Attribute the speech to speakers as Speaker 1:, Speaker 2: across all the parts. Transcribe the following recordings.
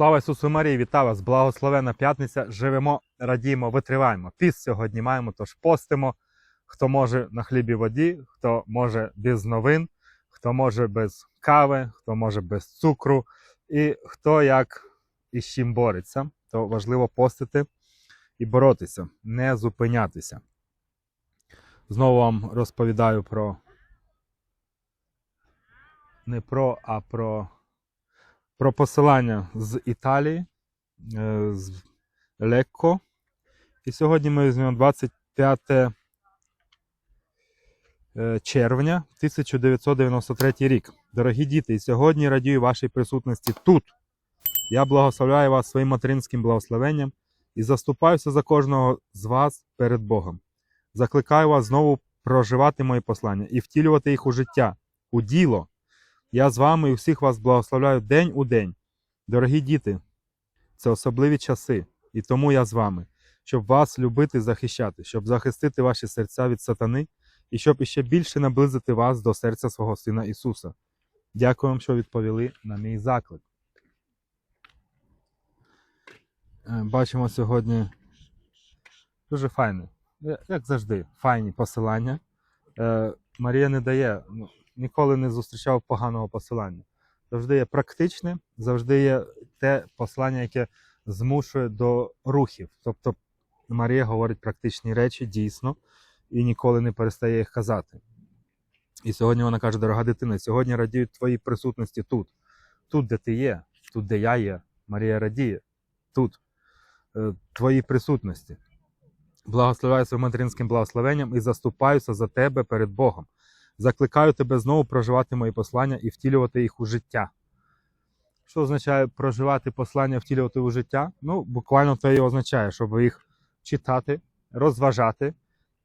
Speaker 1: Слава Ісусу Марії, вітаю вас! Благословена п'ятниця. Живемо, радіємо, витриваємо. Піст сьогодні маємо, тож постимо. Хто може на хлібі воді, хто може без новин, хто може без кави, хто може без цукру, і хто як із чим бореться, то важливо постити і боротися, не зупинятися. Знову вам розповідаю про не про, а про про посилання з Італії, е, з Лекко. І сьогодні ми візьмемо 25 е, червня 1993 рік. Дорогі діти, і сьогодні радію вашій присутності тут. Я благословляю вас своїм материнським благословенням і заступаюся за кожного з вас перед Богом. Закликаю вас знову проживати мої послання і втілювати їх у життя, у діло. Я з вами і всіх вас благословляю день у день. Дорогі діти, це особливі часи, і тому я з вами, щоб вас любити захищати, щоб захистити ваші серця від сатани і щоб іще більше наблизити вас до серця свого Сина Ісуса. Дякую вам, що відповіли на мій заклик. Е, Бачимо сьогодні дуже файне, як завжди, файні посилання. Е, Марія не дає, ну, ніколи не зустрічав поганого посилання. Завжди є практичне, завжди є те послання, яке змушує до рухів. Тобто Марія говорить практичні речі дійсно і ніколи не перестає їх казати. І сьогодні вона каже: дорога дитина, сьогодні радіють твоїй присутності тут, тут, де ти є, тут, де я є. Марія радіє, тут, е, твоїй присутності. Благословляю своїм материнським благословенням і заступаюся за тебе перед Богом. Закликаю тебе знову проживати мої послання і втілювати їх у життя. Що означає проживати послання, втілювати у життя? Ну, буквально це і означає, щоб їх читати, розважати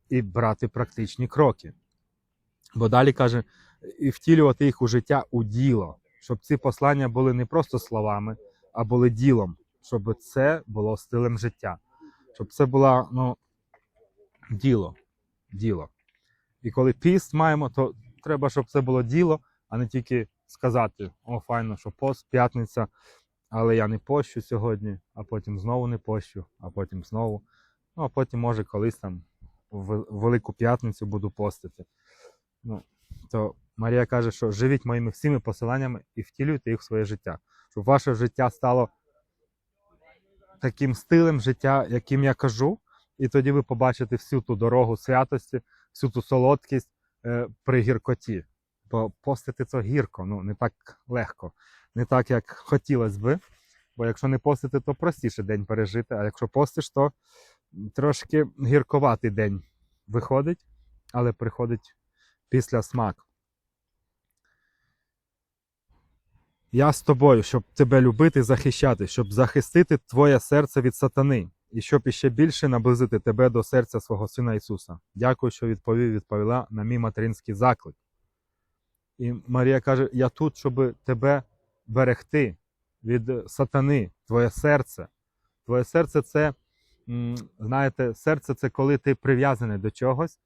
Speaker 1: і брати практичні кроки. Бо далі каже, і втілювати їх у життя у діло, щоб ці послання були не просто словами, а були ділом, щоб це було стилем життя, щоб це було ну, діло. діло. І коли піст маємо, то треба, щоб це було діло, а не тільки сказати: о, файно, що пост, п'ятниця, але я не пощу сьогодні, а потім знову не пощу, а потім знову. Ну, а потім, може, колись там в Велику п'ятницю буду постити. Ну, то Марія каже, що живіть моїми всіми посиланнями і втілюйте їх в своє життя, щоб ваше життя стало таким стилем життя, яким я кажу, і тоді ви побачите всю ту дорогу святості, всю ту солодкість е, при гіркоті. Бо постити це гірко, ну не так легко, не так, як хотілося би. Бо якщо не постити, то простіше день пережити. А якщо постиш, то трошки гірковатий день виходить, але приходить після смак. Я з тобою, щоб тебе любити захищати, щоб захистити твоє серце від сатани, і щоб іще більше наблизити тебе до серця свого Сина Ісуса. Дякую, що відповів, відповіла на мій материнський заклик. І Марія каже: Я тут, щоб тебе берегти від сатани, твоє серце. Твоє серце це, знаєте, серце це коли ти прив'язаний до чогось,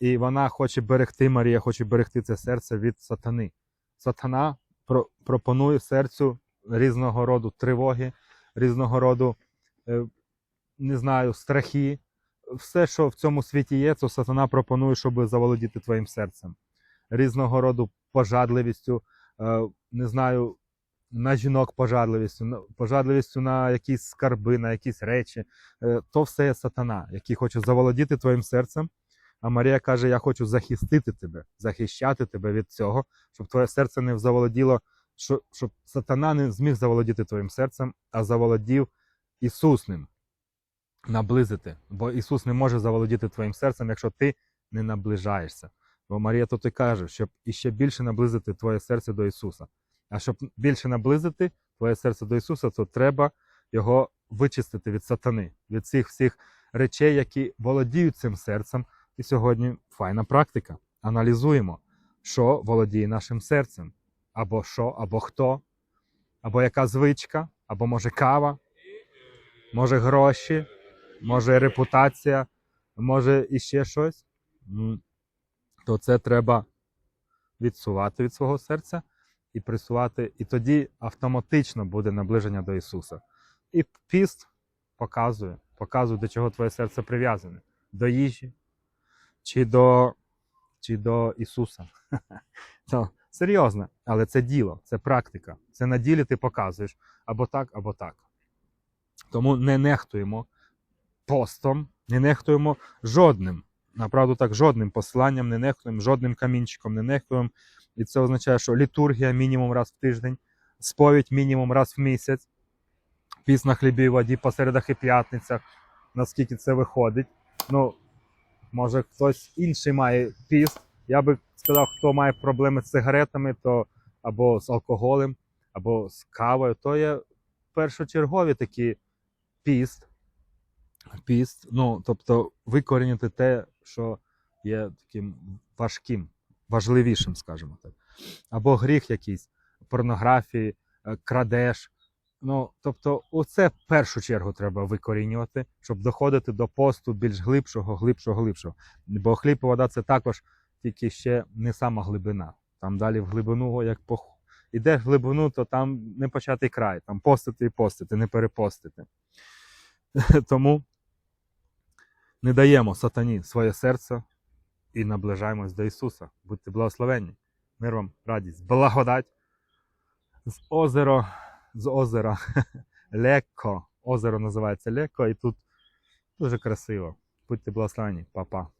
Speaker 1: і вона хоче берегти, Марія хоче берегти це серце від сатани. Сатана про- пропонує серцю різного роду тривоги, різного роду, е, не знаю, страхи. Все, що в цьому світі є, це сатана пропонує, щоб заволодіти твоїм серцем. Різного роду пожадливістю, е, не знаю, на жінок пожадливістю, пожадливістю на якісь скарби, на якісь речі. Е, То все є сатана, який хоче заволодіти твоїм серцем. А Марія каже: Я хочу захистити тебе, захищати тебе від цього, щоб твоє серце не заволоділо, щоб сатана не зміг заволодіти твоїм серцем, а заволодів Ісус ним. Наблизити. Бо Ісус не може заволодіти твоїм серцем, якщо ти не наближаєшся. Бо Марія тут і каже, щоб іще більше наблизити твоє серце до Ісуса. А щоб більше наблизити твоє серце до Ісуса, то треба його вичистити від сатани, від цих всіх речей, які володіють цим серцем. І сьогодні файна практика. Аналізуємо, що володіє нашим серцем, або що, або хто, або яка звичка, або може кава, може гроші, може репутація, може іще щось. То це треба відсувати від свого серця і присувати, і тоді автоматично буде наближення до Ісуса. І піст показує, показує, до чого твоє серце прив'язане: до їжі чи до, чи до Ісуса. Серйозно, але це діло, це практика. Це на ділі ти показуєш або так, або так. Тому не нехтуємо постом, не нехтуємо жодним. Направду так, жодним посланням, не нехтуємо, жодним камінчиком не нехтуємо. І це означає, що літургія мінімум раз в тиждень, сповідь мінімум раз в місяць, піс на хлібі і воді по середах і п'ятницях, наскільки це виходить. Ну, може, хтось інший має піст. Я би сказав, хто має проблеми з сигаретами, то або з алкоголем, або з кавою, то є першочергові такі піст. Піст, ну, тобто викорінити те, що є таким важким, важливішим, скажімо так. Або гріх якийсь, порнографії, е, крадеш. Ну, тобто, оце в першу чергу треба викорінювати, щоб доходити до посту більш глибшого, глибшого, глибшого. Бо хліб і вода це також тільки ще не сама глибина. Там далі в глибину, як по ідеш в глибину, то там не початий край, там постити і постити, не перепостити. Тому не даємо сатані своє серце і наближаємось до Ісуса. Будьте благословенні. Мир вам, радість, благодать. З озеро, з озера Лекко. Озеро називається Леко, і тут дуже красиво. Будьте благословені, Па-па.